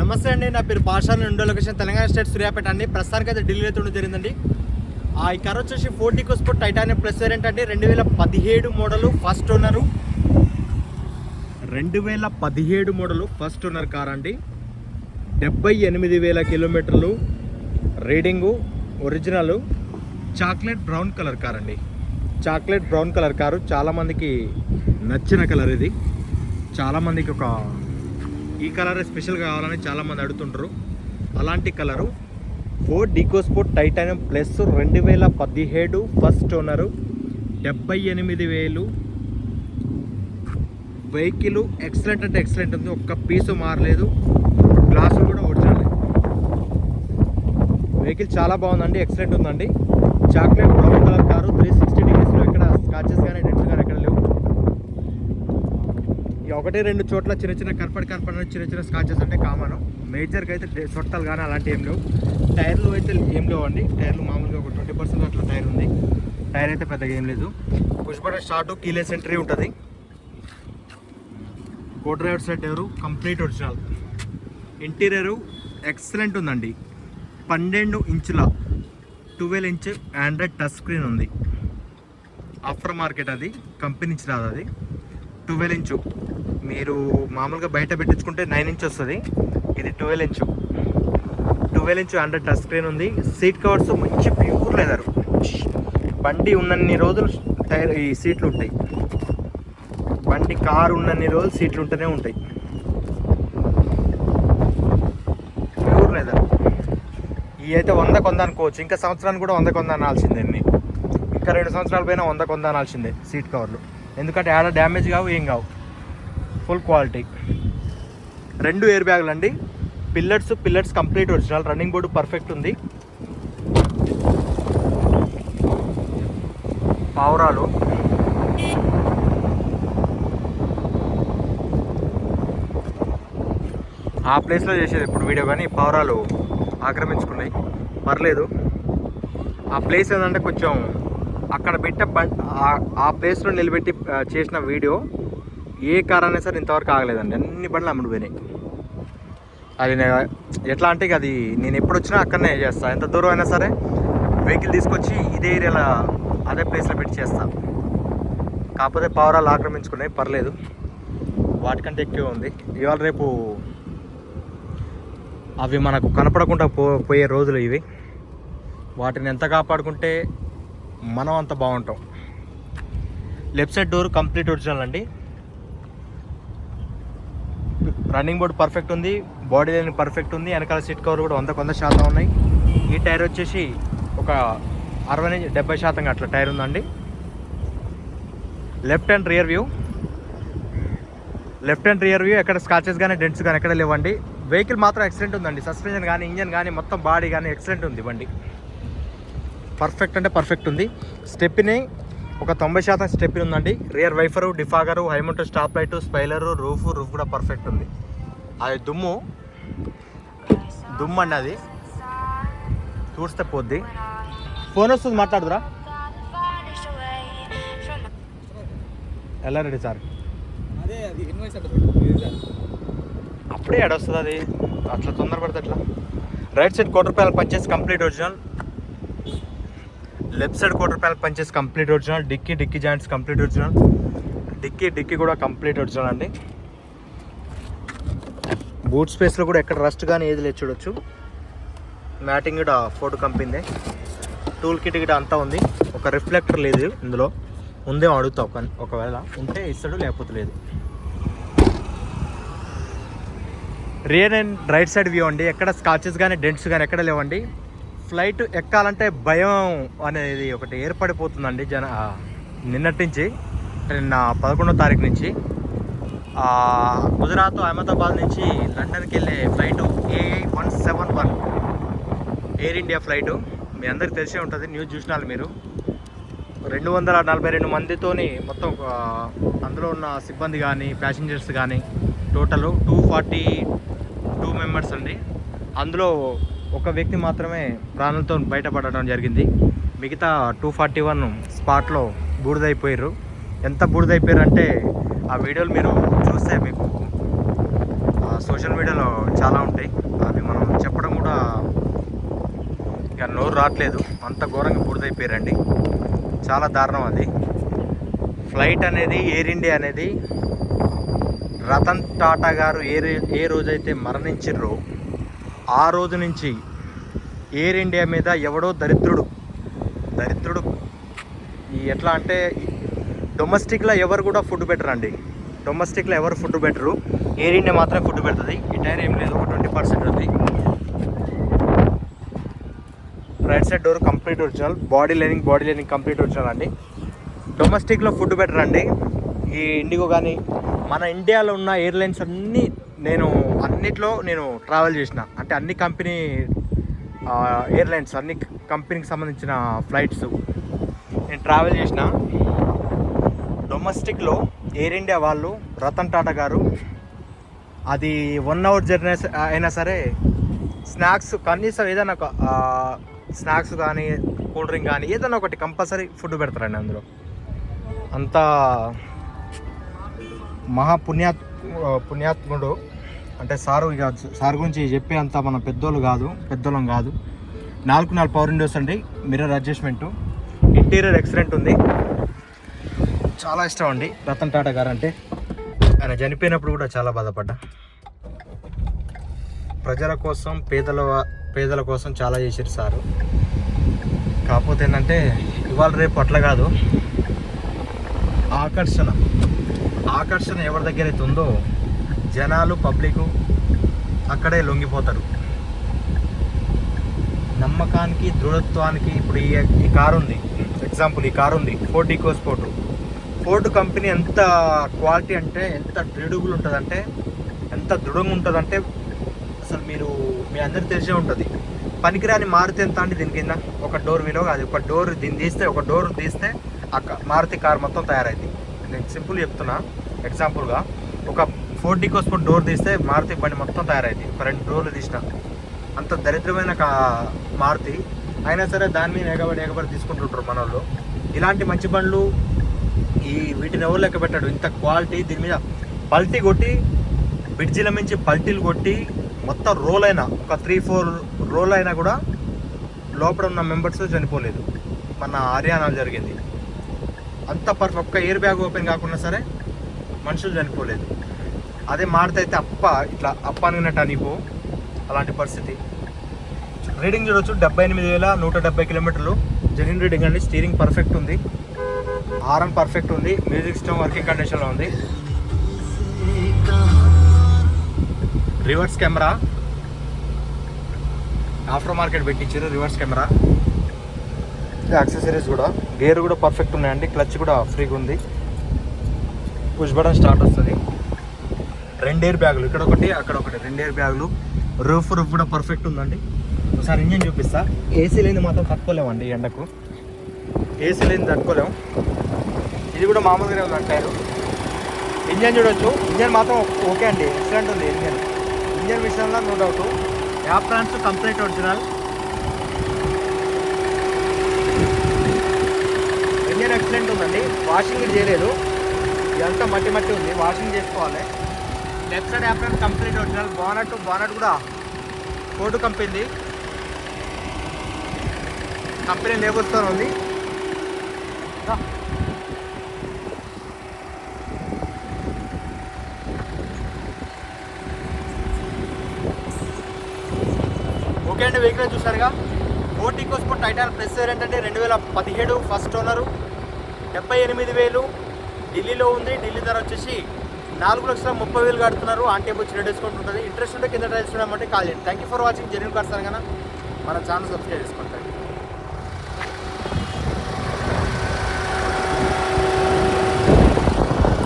నమస్తే అండి నా పేరు భాషా రెండో లొకేషన్ తెలంగాణ స్టేట్ సూర్యాపేట అండి. ప్రస్తుతానికి అయితే ఢిల్లీ అయితే ఉండడం జరిగిందండి. ఆ ఈ కార్ వచ్చేసి Ford EcoSport titanium plus variant అండి. రెండు వేల పదిహేడు మోడలు ఫస్ట్ ఓనరు. రెండు వేల పదిహేడు మోడలు ఫస్ట్ ఓనర్ కార్ అండి. డెబ్బై ఎనిమిది వేల కిలోమీటర్లు reading original chocolate brown colour car అండి. Chocolate brown colour car. చాలామందికి నచ్చిన కలర్ ఇది. చాలామందికి ఒక ఈ కలర్ స్పెషల్ కావాలని చాలామంది అడుగుతుంటారు అలాంటి colour Ford EcoSport titanium plus రెండు వేల పదిహేడు ఫస్ట్ ఓనరు డెబ్బై ఎనిమిది వేలు. వెహికల్ ఎక్సలెంట్ అంటే ఎక్సలెంట్ ఉంది ఒక్క పీసు మారలేదు. గ్లాసు కూడా ఒరిజినల్. వెహికల్ చాలా బాగుందండి ఎక్సలెంట్ ఉందండి. Chocolate brown colour car three sixty డిగ్రీస్లో ఎక్కడ స్కాచెస్ కానీ డెంట్స్ కానీ ఎక్కడ లేవు ఈ ఒకటి రెండు చోట్ల చిన్న చిన్న కనపడి కనపడిన చిన్న చిన్న స్కాచెస్ అంటే కామన్ మేజర్గా అయితే చొట్టాలు కానీ అలాంటివి ఏం లేవు. టైర్లు అయితే ఏం లేవండి. టైర్లు మామూలుగా ఒక ట్వంటీ పర్సెంట్ అట్లా టైర్ ఉంది. టైర్ అయితే పెద్దగా ఏం లేదు. Push button start keyless entry ఉంటుంది. కో డ్రైవర్ సైడ్ ఎవరు? కంప్లీట్ ఒరిజినల్ ఇంటీరియరు ఎక్సలెంట్ ఉందండి. పన్నెండు ఇంచుల twelve inch Android touch screen ఉంది. ఆఫ్టర్ మార్కెట్ అది. కంపెనీ నుంచి రాదు అది. ట్వెల్వ్ ఇంచు మీరు మామూలుగా బయట పెట్టించుకుంటే నైన్ ఇంచ్ వస్తుంది. ఇది twelve inch twelve inch hundred touch screen ఉంది. సీట్ కవర్స్ మంచి ప్యూర్ లెదర్ బండి ఉన్నన్ని రోజులు టైర్ ఈ సీట్లు ఉంటాయి. బండి కారు ఉన్నన్ని రోజులు సీట్లు ఉంటూనే ఉంటాయి. ప్యూర్ లెదర్ ఈ అయితే వంద కొంద అనుకోవచ్చు. ఇంకా సంవత్సరానికి కూడా వంద కొంద అనాల్సిందే ఇంకా రెండు సంవత్సరాల పైన వంద కొంద అనాల్సిందే సీట్ కవర్లు ఎందుకంటే ఆడ డ్యామేజ్ కావు ఏం కావు. Full quality. రెండు ఎయిర్ బ్యాగులు అండి. Pillars pillars complete original running board perfect ఉంది. పావురాలు ఆ ప్లేస్లో చేసేది ఇప్పుడు వీడియో కానీ పావురాలు ఆక్రమించుకున్నాయి. పర్లేదు. ఆ ప్లేస్ ఏంటంటే కొంచెం అక్కడ పెట్టే బం ఆ- ప్లేస్లో నిలబెట్టి చేసిన వీడియో ఏ కార్ అయినా సరే ఇంతవరకు ఆగలేదండి. అన్ని బండ్లు అమ్ముడు పోయినాయి. అది ఎట్లా అంటే అది నేను ఎప్పుడు వచ్చినా అక్కడనే చేస్తాను ఎంత దూరం అయినా సరే వెహికల్ తీసుకొచ్చి ఇదే ఏరియాలో అదే ప్లేస్లో పెట్టి చేస్తా. కాకపోతే పావురాలు ఆక్రమించుకున్నాయి. పర్లేదు. వాటికంటే ఎక్కువ ఉంది. ఇవాళ రేపు అవి మనకు కనపడకుండా పో పోయే రోజులు ఇవి. వాటిని ఎంత కాపాడుకుంటే మనం అంత బాగుంటాం. Left side door complete original అండి. రన్నింగ్ బోర్డ్ పర్ఫెక్ట్ ఉంది. బాడీ లైన్ పర్ఫెక్ట్ ఉంది. వెనకాల సీట్ కవర్ కూడా వంద వంద శాతం ఉన్నాయి. ఈ టైర్ వచ్చేసి ఒక అరవై నుంచి డెబ్బై శాతం అట్లా టైర్ ఉందండి. Left and rear view left and rear view ఎక్కడ స్కాచెస్ కానీ డెంట్స్ కానీ ఎక్కడ లేవండి. వెహికల్ మాత్రం ఎక్సలెంట్ ఉందండి. సస్పెన్షన్ కానీ ఇంజన్ కానీ మొత్తం బాడీ కానీ ఎక్సలెంట్ ఉంది బండి. పర్ఫెక్ట్ అంటే పర్ఫెక్ట్ ఉంది. స్టెప్ని ఒక తొంభై శాతం స్టెప్ని ఉందండి. Rear wiper defogger high mount stop light spoiler roof roof కూడా పర్ఫెక్ట్ ఉంది. అది దుమ్ము. దుమ్ము అండి అది. చూస్తే పోద్ది. ఫోన్ వస్తుంది మాట్లాడుదురా. ఎలా రెడీ సార్? అప్పుడే ఎడొస్తుంది అది. అట్లా తొందరపడితే ఎట్లా? రైట్ సైడ్ కోటి రూపాయలు పంచేసి కంప్లీట్ ఒరిజినల్ లెఫ్ట్ సైడ్ కోటి రూపాయలు పంచేసి complete original dickey dickey joints complete original dickey dickey కూడా కంప్లీట్ ఒరిజినల్ అండి. బూట్ స్పేస్లో కూడా ఎక్కడ రస్ట్ కానీ ఏది లేదు చూడొచ్చు. మ్యాటింగ్ కూడా ఫోటో కంపిందే. టూల్ కిట్ గిట అంతా ఉంది. ఒక రిఫ్లెక్టర్ లేదు ఇందులో. ఉందేమో అడుగుతా ఒక ఒకవేళ ఉంటే ఇస్తాడు లేకపోతే లేదు. Rear and right side view అండి. ఎక్కడ స్కాచెస్ కానీ డెంట్స్ కానీ ఎక్కడ లేవండి. ఫ్లైట్ ఎక్కాలంటే భయం అనేది ఒకటి ఏర్పడిపోతుందండి జన నిన్నటి నుంచి నిన్న పదకొండో తారీఖు నుంచి. గుజరాత్ అహ్మదాబాద్ నుంచి లండన్కి వెళ్ళే flight A one seven one. Air India flight. మీ అందరికి తెలిసే ఉంటుంది న్యూస్ చూసినారు మీరు. రెండు వందల నలభై రెండు మందితోని మొత్తం అందులో ఉన్న సిబ్బంది కానీ ప్యాసింజర్స్ కానీ total two forty two members అండి. అందులో ఒక వ్యక్తి మాత్రమే ప్రాణాలతో బయటపడడం జరిగింది. మిగతా టూ ఫార్టీ వన్ స్పాట్లో బూడిదైపోయారు ఎంత బూడిదైపోయారు అంటే ఆ వీడియోలు మీరు సోషల్ మీడియాలో చాలా ఉంటాయి అవి మనం చెప్పడం కూడా ఇక నోరు రావట్లేదు అంత ఘోరంగా బూడిదైపోయారండి చాలా దారుణం అది ఫ్లైట్ అనేది ఎయిర్ ఇండియా అనేది రతన్ టాటా గారు ఏ ఏ రోజైతే మరణించిర్రో ఆ రోజు నుంచి ఎయిర్ ఇండియా మీద ఎవడో దరిద్రుడు దరిద్రుడు ఈ ఎట్లా అంటే డొమెస్టిక్లో ఎవరు కూడా ఫుడ్ పెట్టరండి అండి డొమెస్టిక్లో ఎవరు ఫుడ్ బెటరు ఎయిర్ ఇండియా మాత్రమే ఫుడ్ పెడుతుంది. ఈ టైర్ ఏం లేదు ఒక ట్వంటీ పర్సెంట్ ఉంది. Right side door complete original body lining body lining complete original అండి. డొమెస్టిక్లో ఫుడ్ బెటర్ అండి ఈ ఇండిగో కానీ మన ఇండియాలో ఉన్న ఎయిర్లైన్స్ అన్నీ నేను అన్నిట్లో నేను ట్రావెల్ చేసిన. అంటే అన్ని కంపెనీ ఎయిర్లైన్స్ అన్ని కంపెనీకి సంబంధించిన ఫ్లైట్స్ నేను ట్రావెల్ చేసిన. డొమెస్టిక్లో ఎయిర్ ఇండియా వాళ్ళు రతన్ టాటా గారు అది వన్ అవర్ జర్నీ అయినా సరే స్నాక్స్ కనీసం ఏదైనా ఒక స్నాక్స్ కానీ కూల్ డ్రింక్ కానీ ఏదైనా ఒకటి కంపల్సరీ ఫుడ్ పెడతారండి అందులో. అంత మహా పుణ్యాత్ పుణ్యాత్ముడు అంటే సారు ఇక సార్ గురించి చెప్పే అంత మన పెద్దోళ్ళు కాదు పెద్దోళ్ళం కాదు. నాలుగు నాలుగు పవర్ విండోస్ అండి మిర్రర్ అడ్జస్ట్మెంట్ ఇంటీరియర్ ఎక్సలెంట్ ఉంది. చాలా ఇష్టం అండి. రతన్ టాటా గారు అంటే ఆయన చనిపోయినప్పుడు కూడా చాలా బాధపడ్డా. ప్రజల కోసం పేదల పేదల కోసం చాలా చేశారు సారు. కాకపోతే ఏంటంటే ఇవాళ రేపు అట్లా కాదు. ఆకర్షణ. ఆకర్షణ ఎవరి దగ్గర అయితే ఉందో జనాలు పబ్లిక్ అక్కడే లొంగిపోతారు. నమ్మకానికి దృఢత్వానికి ఇప్పుడు ఈ ఈ కారు ఉంది ఎగ్జాంపుల్ ఈ కారు ఉంది Ford Eco Sport Ford company ఎంత క్వాలిటీ అంటే ఎంత డ్యూడబుల్ ఉంటుందంటే ఎంత దృఢంగా ఉంటుందంటే అసలు మీరు మీ అందరికి తెలిసే ఉంటుంది. పనికిరాని మారుతి ఎంత అండి దీని కింద? ఒక డోర్ విలువ అది ఒక డోర్ దీన్ని తీస్తే ఒక డోర్ తీస్తే ఆ క- మారుతి కార్ మొత్తం తయారైంది నేను సింపుల్ చెప్తున్నా ఎగ్జాంపుల్గా ఒక ఫోర్ డీ కోసం డోర్ తీస్తే మారుతి బండి మొత్తం తయారైంది ఒక రెండు డోర్లు తీసిన. అంత దరిద్రమైన కా మారుతి. అయినా సరే దాని మీద ఎగబడి ఎగబడి తీసుకుంటుంటారు మన వాళ్ళు ఇలాంటి మంచి బండ్లు ఈ వీటిని ఎవరు లెక్క పెట్టాడు? ఇంత క్వాలిటీ దీని మీద పల్టీ కొట్టి బ్రిడ్జిల మించి పల్టీలు కొట్టి మొత్తం రోల్ అయినా ఒక త్రీ ఫోర్ రోల్ అయినా కూడా లోపల ఉన్న మెంబర్స్ చనిపోలేదు. మన హర్యానాలో జరిగింది. అంత పర్ఫెక్ట్ ఒక్క ఎయిర్ బ్యాగ్ ఓపెన్ కాకుండా సరే మనుషులు చనిపోలేదు. అదే మాడితే అయితే అప్ప ఇట్లా అప్ప అనుకున్నట్టు అనిపో అలాంటి పరిస్థితి. రీడింగ్ చూడొచ్చు డెబ్బై ఎనిమిది వేల నూట డెబ్బై కిలోమీటర్లు. జెన్యున్ రీడింగ్ అండి స్టీరింగ్ పర్ఫెక్ట్ ఉంది. హారన్ పర్ఫెక్ట్ ఉంది మ్యూజిక్ సిస్టమ్ వర్కింగ్ కండిషన్లో ఉంది. Reverse camera. ఆఫ్టర్ మార్కెట్ పెట్టించారు రివర్స్ కెమెరా. యాక్సెసరీస్ కూడా. గేర్ కూడా పర్ఫెక్ట్ ఉన్నాయండి క్లచ్ కూడా ఫ్రీగా ఉంది. పుష్ బటన్ స్టార్ట్ వస్తుంది. రెండు ఎయిర్ బ్యాగులు ఇక్కడ ఒకటి అక్కడ ఒకటి రెండు ఎయిర్ బ్యాగులు. రూఫ్ రూఫ్ కూడా పర్ఫెక్ట్ ఉందండి. ఒకసారి ఇంజన్ చూపిస్తా. ఏసీ లేని మాత్రం తట్టుకోలేమండి ఎండకు. ఏసీ లేని తట్టుకోలేము. ఇది కూడా మామూలుగానే ఉంది టైరు ఇంజన్ చూడొచ్చు. ఇంజన్ మాత్రం ఓకే అండి. ఎక్సలెంట్ ఉంది ఇంజన్. ఇంజన్ విషయంలో no doubt. Aprons complete original. Engine excellent ఉందండి. వాషింగ్ చేయలేదు. ఇదంతా మట్టి మట్టి ఉంది. వాషింగ్ చేసుకోవాలి. Left side aprons complete original. Bonnet bonnet కూడా కోటు కంపెనీ కంపెనీ లేబుల్స్తో ఉంది. రా. వెహికల్ చూసారుగా Ford EcoSport titanium plus variant అంటే రెండు వేల పదిహేడు ఫస్ట్ ఓనరు డెబ్బై ఎనిమిది వేలు. ఢిల్లీలో ఉంది ఢిల్లీ ధర వచ్చేసి నాలుగు లక్షల ముప్పై వేలు కడుతున్నారు. ఆన్ టేబుల్ చిన్న డిస్కౌంట్ ఉంటుంది. ఇంట్రెస్ట్ ఉంటే కింద డ్రైవ్స్ చూడమంటే కాల్ చేయండి. థ్యాంక్ యూ ఫర్ వాచింగ్ జరిగిన కడతాను కన్నా మన ఛానల్ సబ్స్క్రైబ్ చేసుకోండి.